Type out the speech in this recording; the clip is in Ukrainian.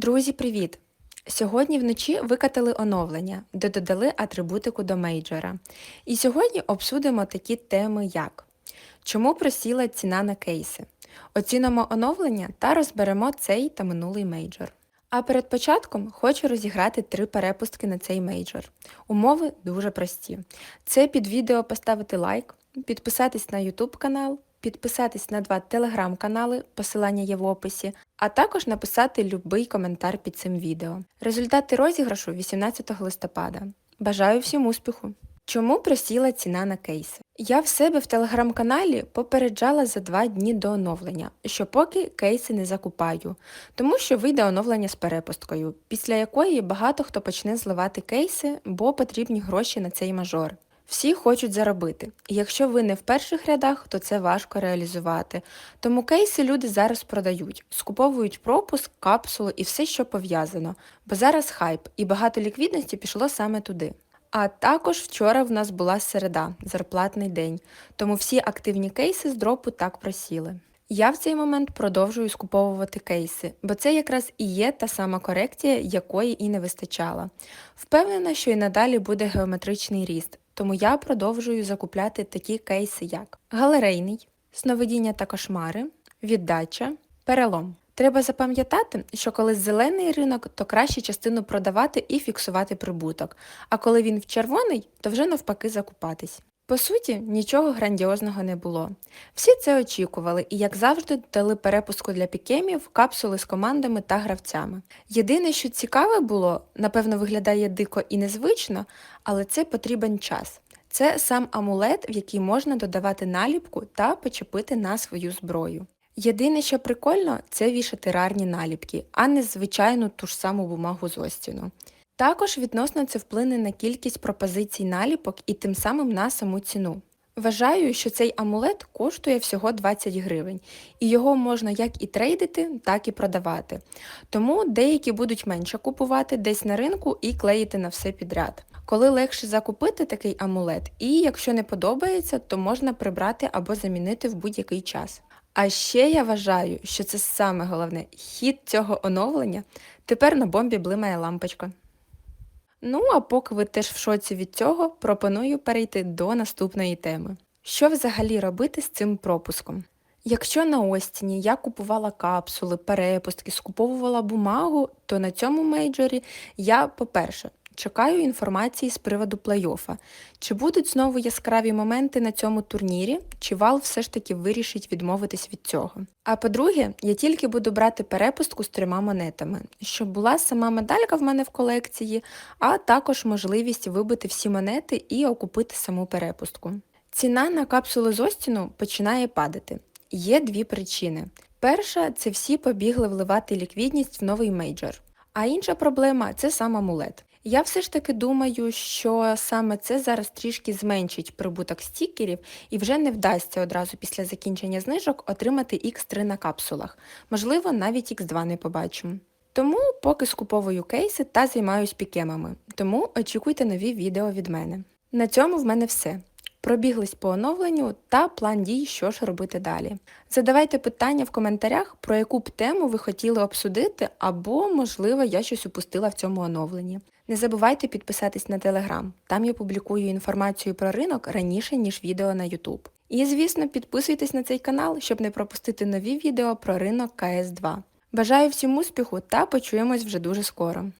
Друзі, привіт! Сьогодні вночі викатали оновлення, де додали атрибутику до мейджора. І сьогодні обсудимо такі теми, як чому просіла ціна на кейси, оцінимо оновлення та розберемо цей та минулий мейджор. А перед початком хочу розіграти три перепустки на цей мейджор. Умови дуже прості. Це під відео поставити лайк, підписатись на YouTube канал, підписатись на два телеграм-канали, посилання є в описі, а також написати любий коментар під цим відео. Результати розіграшу 18 листопада. Бажаю всім успіху! Чому просіла ціна на кейси? Я в себе в телеграм-каналі попереджала за два дні до оновлення, що поки кейси не закупаю, тому що вийде оновлення з перепусткою, після якої багато хто почне зливати кейси, бо потрібні гроші на цей мажор. Всі хочуть заробити, і якщо ви не в перших рядах, то це важко реалізувати. Тому кейси люди зараз продають, скуповують пропуск, капсулу і все, що пов'язано, бо зараз хайп і багато ліквідності пішло саме туди. А також вчора в нас була середа, зарплатний день, тому всі активні кейси з дропу так просіли. Я в цей момент продовжую скуповувати кейси, бо це якраз і є та сама корекція, якої і не вистачало. Впевнена, що і надалі буде геометричний ріст, тому я продовжую закупляти такі кейси, як галерейний, сновидіння та кошмари, віддача, перелом. Треба запам'ятати, що коли зелений ринок, то краще частину продавати і фіксувати прибуток, а коли він в червоний, то вже навпаки закупатись. По суті, нічого грандіозного не було. Всі це очікували і, як завжди, дали перепуску для пікемів, капсули з командами та гравцями. Єдине, що цікаве було, напевно, виглядає дико і незвично, але це потрібен час. Це сам амулет, в який можна додавати наліпку та почепити на свою зброю. Єдине, що прикольно, це вішати рарні наліпки, а не звичайну ту ж саму бумагу з остіну. Також відносно це вплине на кількість пропозицій наліпок і тим самим на саму ціну. Вважаю, що цей амулет коштує всього 20 гривень, і його можна як і трейдити, так і продавати. Тому деякі будуть менше купувати десь на ринку і клеїти на все підряд. Коли легше закупити такий амулет, і якщо не подобається, то можна прибрати або замінити в будь-який час. А ще я вважаю, що це саме головне хід цього оновлення. Тепер на бомбі блимає лампочка. Ну, а поки ви теж в шоці від цього, пропоную перейти до наступної теми. Що взагалі робити з цим пропуском? Якщо на Остіні я купувала капсули, перепустки, скуповувала бумагу, то на цьому мейджорі я, по-перше, чекаю інформації з приводу плей-оффа. Чи будуть знову яскраві моменти на цьому турнірі, чи вал все ж таки вирішить відмовитись від цього. А по-друге, я тільки буду брати перепустку з трьома монетами, щоб була сама медалька в мене в колекції, а також можливість вибити всі монети і окупити саму перепустку. Ціна на капсули з Остіну починає падати. Є дві причини. Перша це всі побігли вливати ліквідність в новий мейджор. А інша проблема це сам амулет. Я все ж таки думаю, що саме це зараз трішки зменшить прибуток стікерів і вже не вдасться одразу після закінчення знижок отримати X3 на капсулах. Можливо, навіть X2 не побачимо. Тому поки скуповую кейси та займаюсь пікемами. Тому очікуйте нові відео від мене. На цьому в мене все. Пробіглись по оновленню та план дій, що ж робити далі. Задавайте питання в коментарях, про яку б тему ви хотіли обсудити, або, можливо, я щось упустила в цьому оновленні. Не забувайте підписатись на телеграм, там я публікую інформацію про ринок раніше, ніж відео на YouTube. І, звісно, підписуйтесь на цей канал, щоб не пропустити нові відео про ринок КС2. Бажаю всім успіху та почуємось вже дуже скоро.